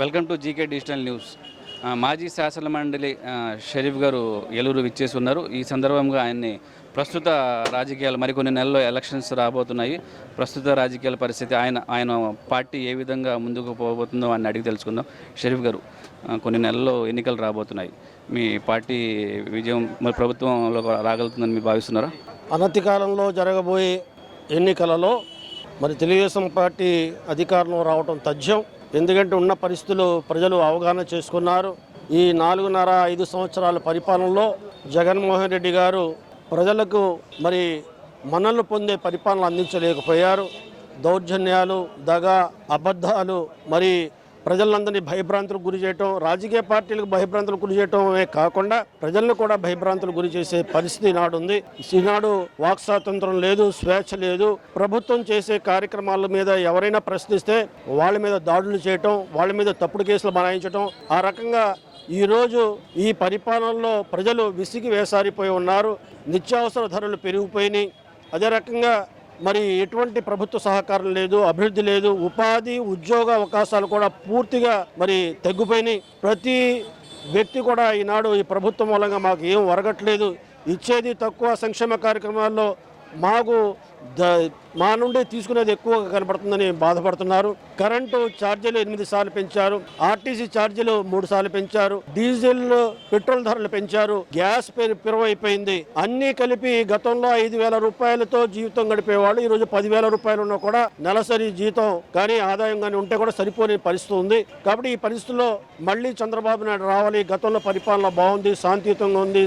Welcome to GK digital news. మాజీ శాసన మండలి షరీఫ్ గారు ఏలూరు విచ్చేసి ఉన్నారు ఈ సందర్భంగా ఆయన్ని ప్రస్తుత రాజకీయాలు మరికొన్ని నెలల్లో ఎలక్షన్స్ రాబోతున్నాయి. ప్రస్తుత రాజకీయాల పరిస్థితి ఆయన ఆయన పార్టీ ఏ విధంగా ముందుకు పోబోతుందో అని అడిగి తెలుసుకుందాం. షరీఫ్ గారు కొన్ని నెలల్లో ఎన్నికలు రాబోతున్నాయి. మీ పార్టీ విజయం మరి ప్రభుత్వంలో రాగలుగుతుందని మీరు భావిస్తున్నారా? అనతి కాలంలో జరగబోయే ఎన్నికలలో మరి తెలుగుదేశం పార్టీ అధికారంలో రావటం తథ్యం. ఎందుకంటే ఉన్న పరిస్థితులు ప్రజలు అవగాహన చేసుకున్నారు. ఈ నాలుగున్నర ఐదు సంవత్సరాల పరిపాలనలో జగన్మోహన్ రెడ్డి గారు ప్రజలకు మరి మన్నలు పొందే పరిపాలన అందించలేకపోయారు. దౌర్జన్యాలు దగ అబద్ధాలు మరి ప్రజలందరినీ భయభ్రాంతులకు గురి చేయటం రాజకీయ పార్టీలకు భయభ్రాంతులకు గురి చేయటమే కాకుండా ప్రజలను కూడా భయభ్రాంతులకు గురి చేసే పరిస్థితి ఈనాడు ఉంది ఈనాడు వాక్ స్వాతంత్రం లేదు స్వేచ్ఛ లేదు. ప్రభుత్వం చేసే కార్యక్రమాల మీద ఎవరైనా ప్రశ్నిస్తే వాళ్ళ మీద దాడులు చేయటం వాళ్ళ మీద తప్పుడు కేసులు బనాయించటం ఆ రకంగా ఈరోజు ఈ పరిపాలనలో ప్రజలు విసిగి వేసారిపోయి ఉన్నారు. నిత్యావసర ధరలు పెరిగిపోయినాయి. అదే రకంగా మరి ఎటువంటి ప్రభుత్వ సహకారం లేదు అభివృద్ధి లేదు ఉపాధి ఉద్యోగ అవకాశాలు కూడా పూర్తిగా మరి తగ్గిపోయినాయి. ప్రతి వ్యక్తి కూడా ఈనాడు ఈ ప్రభుత్వం మూలంగా మాకు ఏం ఒరగట్లేదు. ఇచ్చేది తక్కువ సంక్షేమ కార్యక్రమాల్లో మాకు మా నుండి తీసుకునేది ఎక్కువగా కనపడుతుందని బాధపడుతున్నారు. కరెంటు ఛార్జీలు ఎనిమిది సార్లు పెంచారు. ఆర్టీసీ ఛార్జీలు మూడు సార్లు పెంచారు. డీజిల్ పెట్రోల్ ధరలు పెంచారు. గ్యాస్ పెరువైపోయింది. అన్నీ కలిపి గతంలో ఐదు వేల రూపాయలతో జీవితం గడిపేవాళ్ళు ఈ రోజు పదివేల రూపాయలు ఉన్నా కూడా నెలసరి జీతం కానీ ఆదాయం కానీ ఉంటే కూడా సరిపోని పరిస్థితి ఉంది. కాబట్టి ఈ పరిస్థితుల్లో మళ్ళీ చంద్రబాబు నాయుడు రావాలి. గతంలో పరిపాలన బాగుంది శాంతియుతంగా ఉంది.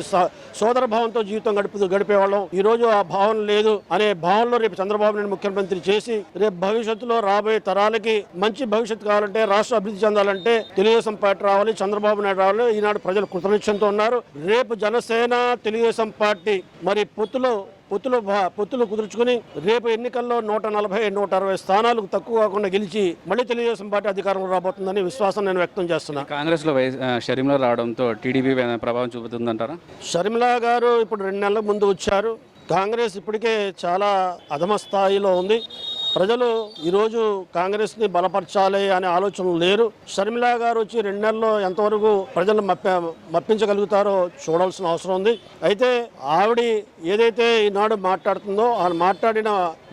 సోదర భావంతో జీవితం గడుపు గడిపేవాళ్ళం. ఈ రోజు ఆ భావన లేదు అనే భావన భావనలో రేపు చంద్రబాబు నాయుడు ముఖ్యమంత్రి చేసి రేపు భవిష్యత్తులో రాబోయే తరాలకి మంచి భవిష్యత్తు కావాలంటే రాష్ట్ర అభివృద్ధి చెందాలంటే తెలుగుదేశం పార్టీ రావాలి చంద్రబాబు నాయుడు రావాలి. ఈనాడు ప్రజలు కృతనిశ్చయంతో ఉన్నారు. రేపు జనసేన తెలుగుదేశం పార్టీ మరి పొత్తులో పొత్తులు పొత్తులు కుదుర్చుకుని రేపు ఎన్నికల్లో నూట నలభై నూట అరవై స్థానాలకు తక్కువ కాకుండా గెలిచి మళ్ళీ తెలుగుదేశం పార్టీ అధికారంలో రాబోతుందని విశ్వాసం నేను వ్యక్తం చేస్తున్నా. కాంగ్రెస్లో వై ఆ, షరీంలో రావడంతో టీడీపీ ప్రభావం చూపుతుందంటారా? షర్మిలా గారు ఇప్పుడు రెండు నెలల ముందు వచ్చారు. కాంగ్రెస్ ఇప్పటికే చాలా అధమ స్థాయిలో ఉంది. ప్రజలు ఈరోజు కాంగ్రెస్ని బలపరచాలి అనే ఆలోచన లేరు. షర్మిలా గారు వచ్చి రెండు నెలల్లో ఎంతవరకు ప్రజలు మప్ప మప్పించగలుగుతారో చూడాల్సిన అవసరం ఉంది. అయితే ఆవిడ ఏదైతే ఈనాడు మాట్లాడుతుందో ఆ మాట్లాడిన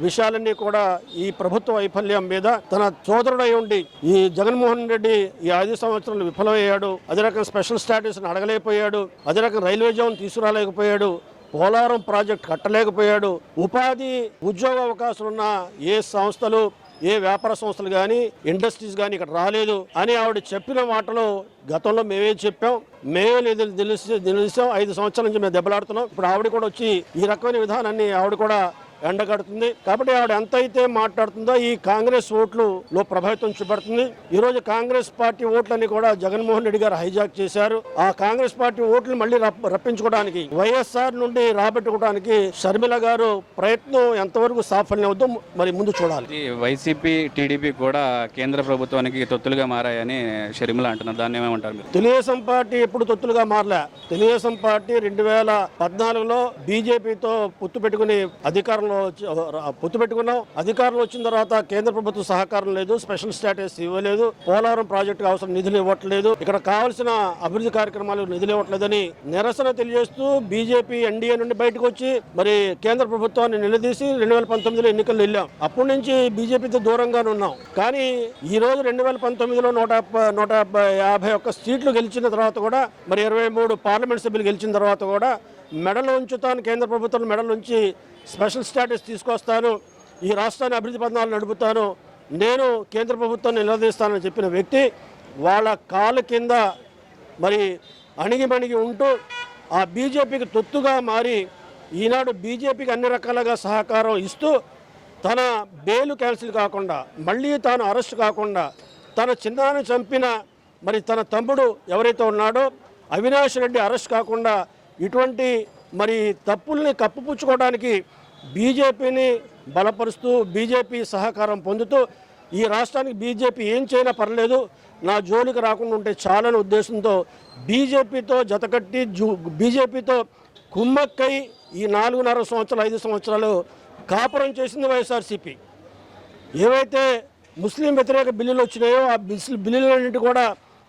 విషయాలన్నీ కూడా ఈ ప్రభుత్వ వైఫల్యం మీద తన సోదరుడై ఉండి ఈ జగన్మోహన్ రెడ్డి ఈ ఐదు సంవత్సరాలు విఫలమయ్యాడు. అదే రకం స్పెషల్ స్టాటస్ని అడగలేకపోయాడు. అదే రకం రైల్వే జోన్ తీసుకురాలేకపోయాడు. పోలారం ప్రాజెక్ట్ కట్టలేకపోయాడు. ఉపాధి ఉద్యోగ అవకాశాలు ఉన్న ఏ సంస్థలు ఏ వ్యాపార సంస్థలు కానీ ఇండస్ట్రీస్ కానీ ఇక్కడ రాలేదు అని ఆవిడ చెప్పిన మాటలు గతంలో మేమే చెప్పాం. మేమే లేదు తెలిసి ఐదు సంవత్సరాల నుంచి మేము దెబ్బలాడుతున్నాం. ఇప్పుడు ఆవిడ కూడా వచ్చి ఈ రకమైన విధానాన్ని ఆవిడ కూడా ఎండగడుతుంది కాబట్టి ఆవిడ ఎంత అయితే మాట్లాడుతుందో ఈ కాంగ్రెస్ ఓట్లు లో ప్రభావితం చూపెడుతుంది ఈ రోజు కాంగ్రెస్ పార్టీ ఓట్లని కూడా జగన్మోహన్ రెడ్డి గారు హైజాక్ చేశారు. ఆ కాంగ్రెస్ పార్టీ ఓట్లు మళ్ళీ రప్- రప్పించుకోవడానికి వైఎస్ఆర్ నుండి రాబెట్టుకోవడానికి షర్మిల గారు ప్రయత్నం ఎంతవరకు సాఫల్యం అవుతుందో మరి ముందు చూడాలి. వైసీపీ టీడీపీ కూడా కేంద్ర ప్రభుత్వానికి తొత్తులుగా మారాయని షర్మిల అంటున్నారు. దాన్ని ఏమేమంటారు మీరు? తెలుగుదేశం పార్టీ ఎప్పుడు తొత్తులుగా మారలే. తెలుగుదేశం పార్టీ రెండు వేల పద్నాలుగులో బీజేపీతో పొత్తు పెట్టుకుని అధికారంలో అధికారంలో పొత్తు పెట్టుకున్నాం. అధికారంలో వచ్చిన తర్వాత కేంద్ర ప్రభుత్వ సహకారం లేదు స్పెషల్ స్టాటస్ ఇవ్వలేదు పోలవరం ప్రాజెక్టుకు అవసరం నిధులు ఇవ్వట్లేదు ఇక్కడ కావాల్సిన అభివృద్ధి కార్యక్రమాలు నిధులు ఇవ్వట్లేదని నిరసన తెలియజేస్తూ బీజేపీ ఎన్డీఏ నుండి బయటకు వచ్చి మరి కేంద్ర ప్రభుత్వాన్ని నిలదీసి రెండు వేల పంతొమ్మిదిలో ఎన్నికలు వెళ్ళాం. అప్పటి నుంచి బీజేపీతో దూరంగానే ఉన్నాం. కానీ ఈ రోజు రెండు వేల పంతొమ్మిదిలో నూట నూట యాభై ఒక్క సీట్లు గెలిచిన తర్వాత కూడా మరి ఇరవై మూడు పార్లమెంట్ సభ్యులు గెలిచిన తర్వాత కూడా మెడలు ఉంచుతాను కేంద్ర ప్రభుత్వం మెడలు ఉంచి స్పెషల్ స్టాటస్ తీసుకొస్తాను. ఈ రాష్ట్రాన్ని అభివృద్ధి పథనాలు నడుపుతాను. నేను కేంద్ర ప్రభుత్వాన్ని నిలదీస్తానని చెప్పిన వ్యక్తి వాళ్ళ కాలు కింద మరి అణిగిమణిగి ఉంటూ ఆ బీజేపీకి తొత్తుగా మారి ఈనాడు బీజేపీకి అన్ని రకాలుగా సహకారం ఇస్తూ తన బెయిల్ క్యాన్సిల్ కాకుండా మళ్ళీ తాను అరెస్ట్ కాకుండా తన చిన్నాన్ని చంపిన మరి తన తమ్ముడు ఎవరైతే ఉన్నాడో అవినాష్ రెడ్డి అరెస్ట్ కాకుండా ఇటువంటి మరి తప్పుల్ని కప్పుపుచ్చుకోవడానికి బీజేపీని బలపరుస్తూ బీజేపీ సహకారం పొందుతూ ఈ రాష్ట్రానికి బీజేపీ ఏం చేయనా పర్లేదు నా జోలికి రాకుండా ఉంటే చాలని ఉద్దేశంతో బీజేపీతో జతకట్టి జూ బీజేపీతో కుమ్మక్కై ఈ నాలుగున్నర సంవత్సరాలు ఐదు సంవత్సరాలు కాపురం చేసింది వైఎస్ఆర్సీపీ. ఏవైతే ముస్లిం వ్యతిరేక బిల్లులు వచ్చినాయో ఆ బిల్లులన్నింటి కూడా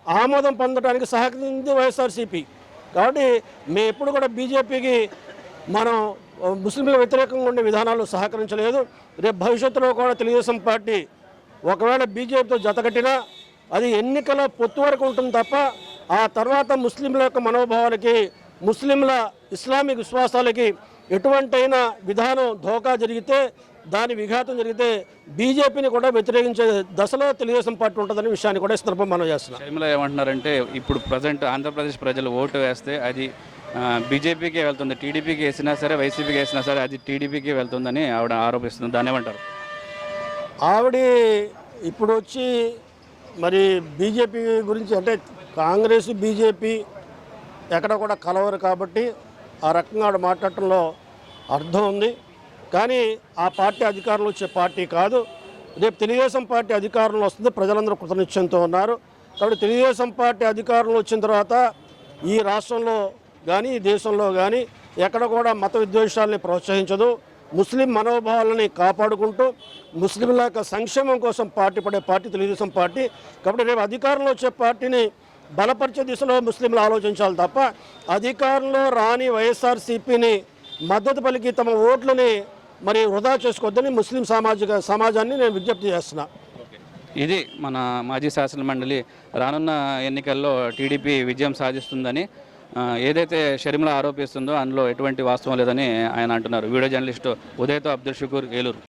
ఆమోదం పొందడానికి సహకరించింది వైఎస్ఆర్సీపీ. కాబట్టి మేము ఎప్పుడు కూడా బీజేపీకి మనం ముస్లింల వ్యతిరేకంగా ఉండే విధానాలు సహకరించలేదు. రేపు భవిష్యత్తులో కూడా తెలుగుదేశం పార్టీ ఒకవేళ బీజేపీతో జతగట్టినా అది ఎన్నికల పొత్తు వరకు ఉంటుంది తప్ప ఆ తర్వాత ముస్లింల యొక్క మనోభావాలకి ముస్లింల ఇస్లామిక్ విశ్వాసాలకి ఎటువంటైన విధానం ధోకా జరిగితే దాని విఘాతం జరిగితే బీజేపీని కూడా వ్యతిరేకించే దశలో తెలుగుదేశం పార్టీ ఉంటుందనే విషయాన్ని కూడా ఈ సందర్భం మనం చేస్తున్నాం. షర్మిల ఏమంటున్నారంటే ఇప్పుడు ప్రజెంట్ ఆంధ్రప్రదేశ్ ప్రజలు ఓటు వేస్తే అది బీజేపీకి వెళ్తుంది. టీడీపీకి వేసినా సరే వైసీపీకి వేసినా సరే అది టీడీపీకి వెళ్తుందని ఆవిడ ఆరోపిస్తుంది. దాన్ని ఏమంటారు? ఆవిడ ఇప్పుడు వచ్చి మరి బీజేపీ గురించి అంటే కాంగ్రెస్ బీజేపీ ఎక్కడ కూడా కలవరు కాబట్టి ఆ రకంగా ఆవిడ మాట్లాడటంలో అర్థం ఉంది. కానీ ఆ పార్టీ అధికారంలో వచ్చే పార్టీ కాదు. రేపు తెలుగుదేశం పార్టీ అధికారంలో వస్తుంది. ప్రజలందరూ కృతనిశ్చయంతో ఉన్నారు. కాబట్టి తెలుగుదేశం పార్టీ అధికారంలో వచ్చిన తర్వాత ఈ రాష్ట్రంలో కానీ ఈ దేశంలో కానీ ఎక్కడ కూడా మత విద్వేషాలని ప్రోత్సహించదు. ముస్లిం మనోభావాలని కాపాడుకుంటూ ముస్లింల యొక్క సంక్షేమం కోసం పార్టీ పడే పార్టీ తెలుగుదేశం పార్టీ. కాబట్టి రేపు అధికారంలో వచ్చే పార్టీని బలపరిచే దిశలో ముస్లింలు ఆలోచించాలి తప్ప అధికారంలో రాని వైఎస్ఆర్సీపీని మద్దతు పలికి తమ ఓట్లని మరి వృధా చేసుకోవద్దని ముస్లిం సామాజిక సమాజాన్ని నేను విజ్ఞప్తి చేస్తున్నా. ఇది మన మాజీ శాసన మండలి రానున్న ఎన్నికల్లో టీడీపీ విజయం సాధిస్తుందని ఏదైతే షర్మిల ఆరోపిస్తుందో అందులో ఎటువంటి వాస్తవం లేదని ఆయన అంటున్నారు. వీడియో జర్నలిస్టు ఉదయతో అబ్దుల్ షుకూర్ ఏలూరు.